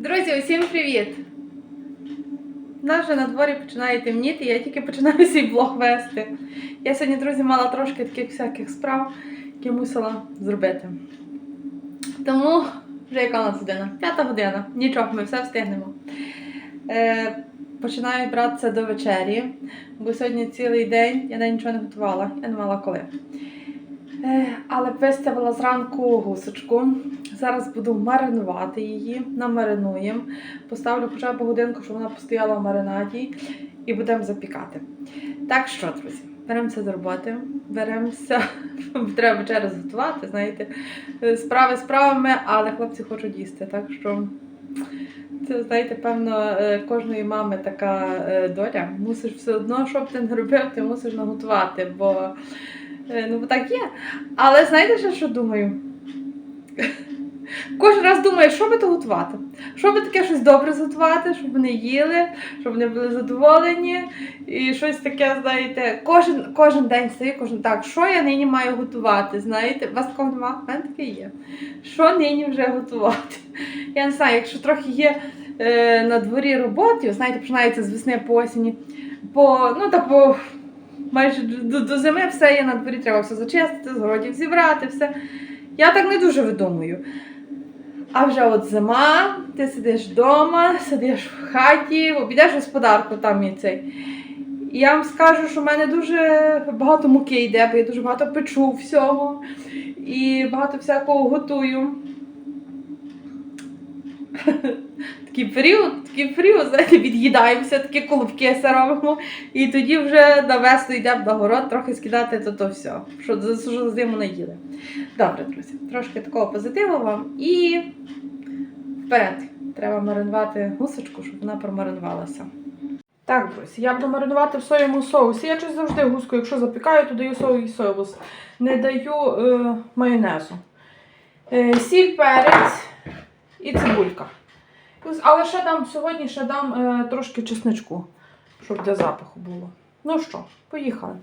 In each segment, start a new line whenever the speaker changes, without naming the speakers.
Друзі, усім привіт! У нас вже на дворі починає темніти, я тільки починаю свій блог вести. Я сьогодні, друзі, мала трошки таких всяких справ, які мусила зробити. Тому вже яка у нас година? П'ята година. Нічого, ми все встигнемо. Е, починаю братися до вечері, бо сьогодні цілий день я нічого не готувала, я не мала коли. Е, але виставила зранку гусочку. Зараз буду маринувати її, намаринуємо. Поставлю хоча б годинку, щоб вона постояла в маринаді, і будемо запікати. Так що, друзі, беремося до роботи, беремося, треба вечерю зготувати, знаєте, справи справами, але хлопці хочуть їсти. Так що це, знаєте, певно, е, кожної мами така е, доля. Мусиш все одно, що б ти не робив, ти мусиш наготувати, бо е, ну так є. Але знаєте, що думаю? Кожен раз думаю, що би то готувати. Що би таке щось добре зготувати, щоб вони їли, щоб вони були задоволені. І щось таке, знаєте, кожен, кожен день стою, кожен так, що я нині маю готувати. Знаєте, у вас такого нема? У мене таке є. Що нині вже готувати? Я не знаю, якщо трохи є е, на дворі роботи, знаєте, починається з весни по осені, по, ну та по майже до, до зими все є на дворі, треба все зачистити, з городів зібрати, все. Я так не дуже видумую. А вже от зима, ти сидиш вдома, сидиш в хаті, обійдеш господарку там і цей. І я вам скажу, що в мене дуже багато муки йде, бо я дуже багато печу всього і багато всякого готую. Такий період, такий період, знаєте, від'їдаємося, такі колобки робимо. І тоді вже на весну йдемо на город, трохи скидати то, то все, що, за- зиму наїли. Добре, друзі, трошки такого позитиву вам і вперед. Треба маринувати гусочку, щоб вона промаринувалася. Так, друзі, я буду маринувати в соєвому соусі. Я щось завжди гуску, якщо запікаю, то даю соєвий соус. Не даю е, майонезу. Е, сіль, перець і цибулька. Але ще дам сьогодні ще дам е, трошки чесничку, щоб для запаху було. Ну що, поїхали.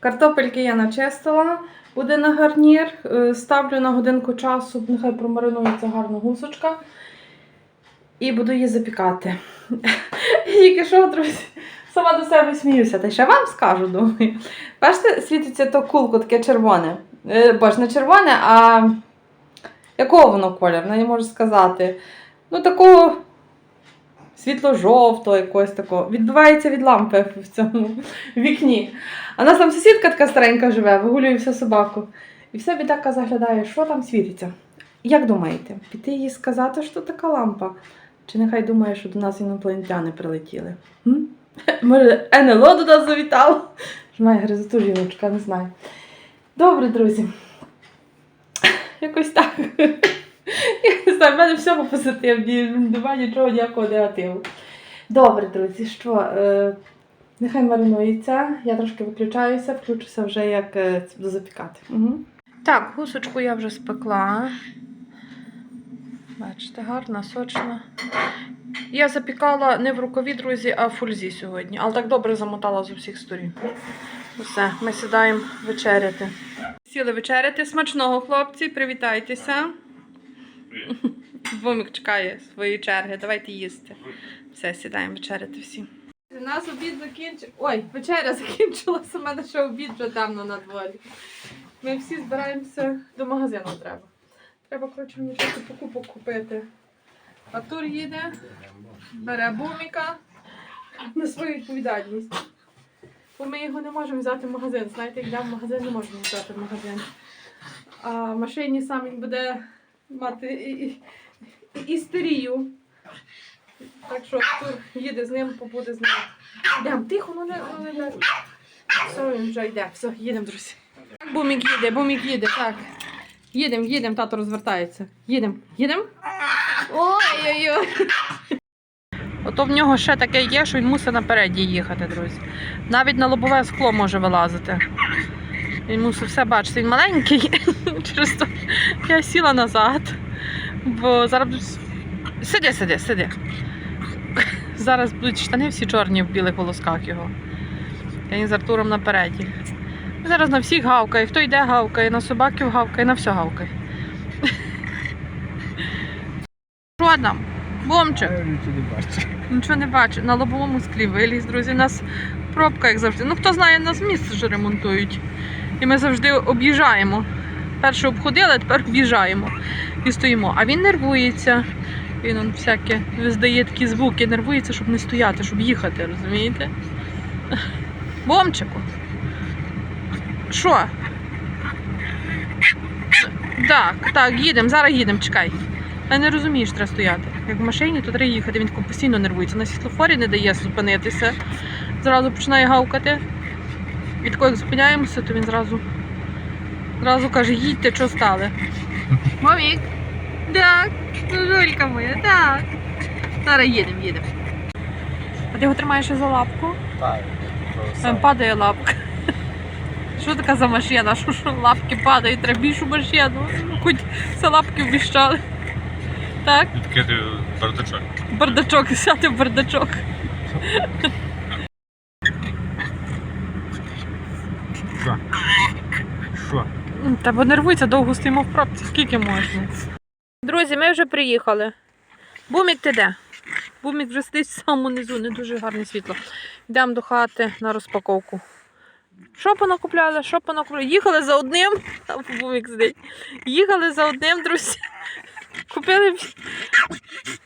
Картопельки я начистила, буде на гарнір. Е, Ставлю на годинку часу, нехай промаринується гарно гусочка. І буду її запікати. Тільки що, друзі, сама до себе сміюся, та ще вам скажу, думаю. Бачите, світиться то кулко таке червоне. Е, ж не червоне, а якого воно? Ну, не можу сказати. Ну, такого світло-жовтого, якогось такого. Відбивається від лампи в цьому вікні. А нас там сусідка така старенька живе, вигулює всю собаку. І все бідака заглядає, що там світиться. Як думаєте, піти їй сказати, що така лампа? Чи нехай думає, що до нас інопланетяни прилетіли? Може, НЛО до нас завітало? Має гризоту жіночка, не знаю. Добре, друзі. Якось так. Я не знаю, в мене всьому позитивні, немає нічого ніякого негативу. Добре, друзі, що? Е, нехай маринується. Я трошки виключаюся, включуся вже як е, запікати. Угу. Так, гусочку я вже спекла. Бачите, гарна, сочна. Я запікала не в рукаві, друзі, а в фульзі сьогодні. Але так добре замотала з усіх сторін. Все, ми сідаємо вечеряти. Сіли вечеряти. Смачного, хлопці, привітайтеся. Бумик чекає своєї черги. Давайте їсти. Все, сідаємо вечеряти всі. У нас обід закінчив. Ой, вечеря закінчилася, у мене ще обід вже темно на дворі. Ми всі збираємося до магазину треба. Треба, коротше, мені щось покупок купити. Артур їде, бере буміка на свою відповідальність. Бо ми його не можемо взяти в магазин. Знаєте, йдемо в магазин, не можемо взяти в магазин. А в машині сам він буде мати і- і- істерію. Так що Артур їде з ним, побуде з ним. Йдемо, тихо, ну не, ну не. Все, він вже йде. Все, їдемо, друзі. Бумік їде, бумік їде, так. Їдемо, їдемо, тато розвертається. Їдемо, їдемо. Ой-ой-ой. Ото в нього ще таке є, що він мусить напереді їхати, друзі. Навіть на лобове скло може вилазити. Він мусить все бачити. Він маленький. Через то я сіла назад. Бо зараз. Сиди, сиди, сиди. Зараз будуть штани всі чорні в білих волосках його. Я він з Артуром напереді. Зараз на всіх гавкає. Хто йде гавкає, на собаків гавкає, на все гавкає. Що там? Бомчик. Нічого не бачу. На лобовому склі виліз, друзі. У нас пробка, як завжди. Ну, хто знає, нас місце вже ремонтують. І ми завжди об'їжджаємо. Перше обходили, а тепер об'їжджаємо і стоїмо. А він нервується. Він он всяке виздає такі звуки, нервується, щоб не стояти, щоб їхати, розумієте? Бомчику. Що? Так, так, їдемо, зараз їдемо, чекай. Та не розумієш, треба стояти. Як в машині, то треба їхати, він постійно нервується. На світлофорі не дає зупинитися. Зразу починає гавкати. І тако, як зупиняємося, то він зразу, зразу каже, їдьте, що стали. Мамік. Так, жулька моя, так. Зараз їдемо, їдемо. А ти його тримаєш за лапку?
Так.
Там падає лапка. Що така за машина? Що, що лапки падають, треба більшу машину. Хоч все лапки вміщали. Так,
Відкрити бардачок.
бардачок, сяти в бардачок.
Що?
Та бо нервується, довго стоїмо в пробці, скільки можна. Друзі, ми вже приїхали. Бумік ти де? Бумік вже сидить в самому низу, не дуже гарне світло. Йдемо до хати на розпаковку. Що понакупляли? Що понакупляли? Їхали за одним, там бумік сидить. Їхали за одним, друзі. Купили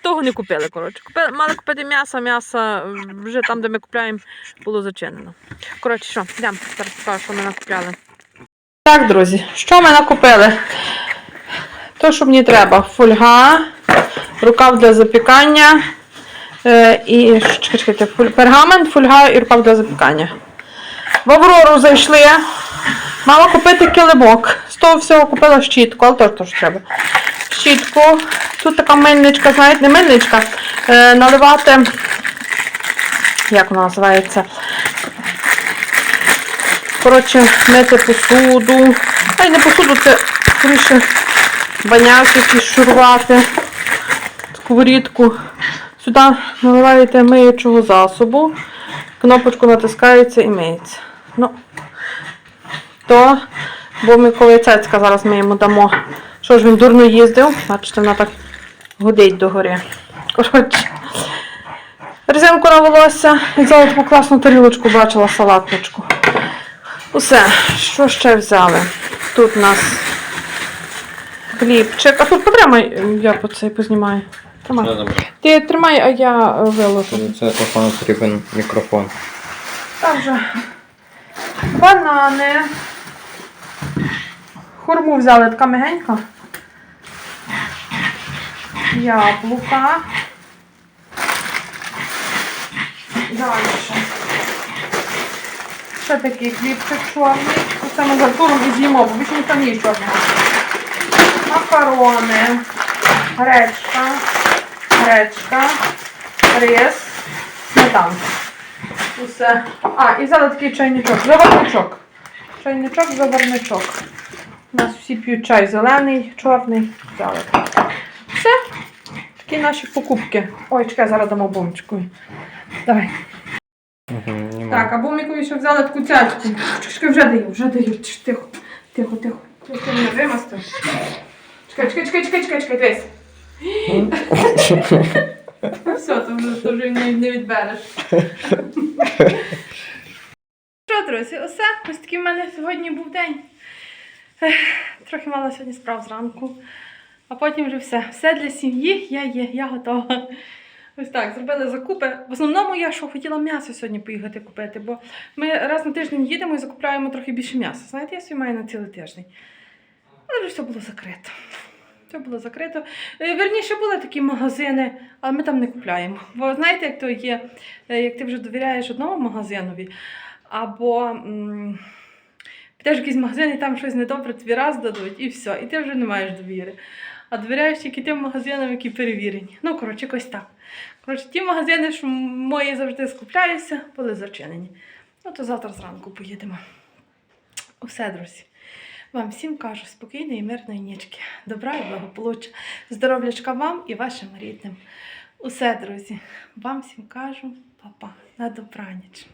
того не купили, коротше. Купили, мали купити м'ясо, м'ясо вже там, де ми купляємо, було зачинено. Коротше, що, йдемо, зараз покажу, що ми накупляли. Так, друзі, що ми накупили? То, що мені треба: фольга, рукав для запікання е, і чекайте, пергамент, фольга і рукав для запікання. В Аврору зайшли. Мала купити килимок. З того всього купила щітку, але теж треба. Щітку. Тут така мильничка, знаєте, не мильничка. Е, наливати. Як вона називається? Коротше, мити посуду. А й не посуду, це скоріше баняки якісь шурувати. Сковорідку. Сюди наливаєте миючого засобу. Кнопочку натискається і миється. Ну, то, бо Микола Цецька зараз ми йому дамо. Що ж він дурно їздив, бачите, вона так годить догори. Коротше. Резинку на волосся і взяла класну тарілочку, бачила салатничку. Усе, що ще взяли? Тут у нас хлібчик. А тут потримай, я по цей познімаю. Тримай. Ти тримай, а я е, виложу.
Це телефону потрібен мікрофон.
Там же банани. Хурму взяли така мягенька. Яблука. Далі. Ще такий хлібчик чорний. Це ми з Артуром і з'їмо, бо більше ніхто не їсть чорного. Макарони, гречка, гречка, рис, сметанка. Усе. А, і взяла такий чайничок. Заварничок. Чайничок, заварничок. У нас всі п'ють чай зелений, чорний. Взяли. Все. Такі наші покупки. Ой, чекай, зараз дамо бумчику. Давай. Так, а бумікові ще взяли таку цяцьку. Чекай, вже даю, вже даю. Тш, Тихо, тихо, тихо. Я це не вимастив. Чекай, чекай, чекай, чекай, чекай, чекай, дивись. Все, то вже, то вже не, не відбереш. Що, друзі, усе. Ось такий в мене сьогодні був день. Ех, Трохи мала сьогодні справ зранку. А потім вже все. Все для сім'ї, я є, я готова. Ось так, зробили закупи. В основному я що хотіла м'ясо сьогодні поїхати купити, бо ми раз на тиждень їдемо і закупляємо трохи більше м'яса. Знаєте, я собі маю на цілий тиждень. Але все було закрито. Все було закрито. Е, Верніше були такі магазини, але ми там не купляємо. Бо знаєте, як то є, е, як ти вже довіряєш одному магазинові, або підеш в якийсь магазин і там щось недобре тобі раз дадуть, і все, і ти вже не маєш довіри. А довіряєш тільки тим магазинам, які перевірені. Ну, коротше, якось так. Коротше, ті магазини, що мої завжди скупляюся, були зачинені. Ну, то завтра зранку поїдемо. Усе, друзі. Вам всім кажу спокійної і мирної нічки. Добра і благополуччя. Здоров'ячка вам і вашим рідним. Усе, друзі. Вам всім кажу, па-па. На добраніч.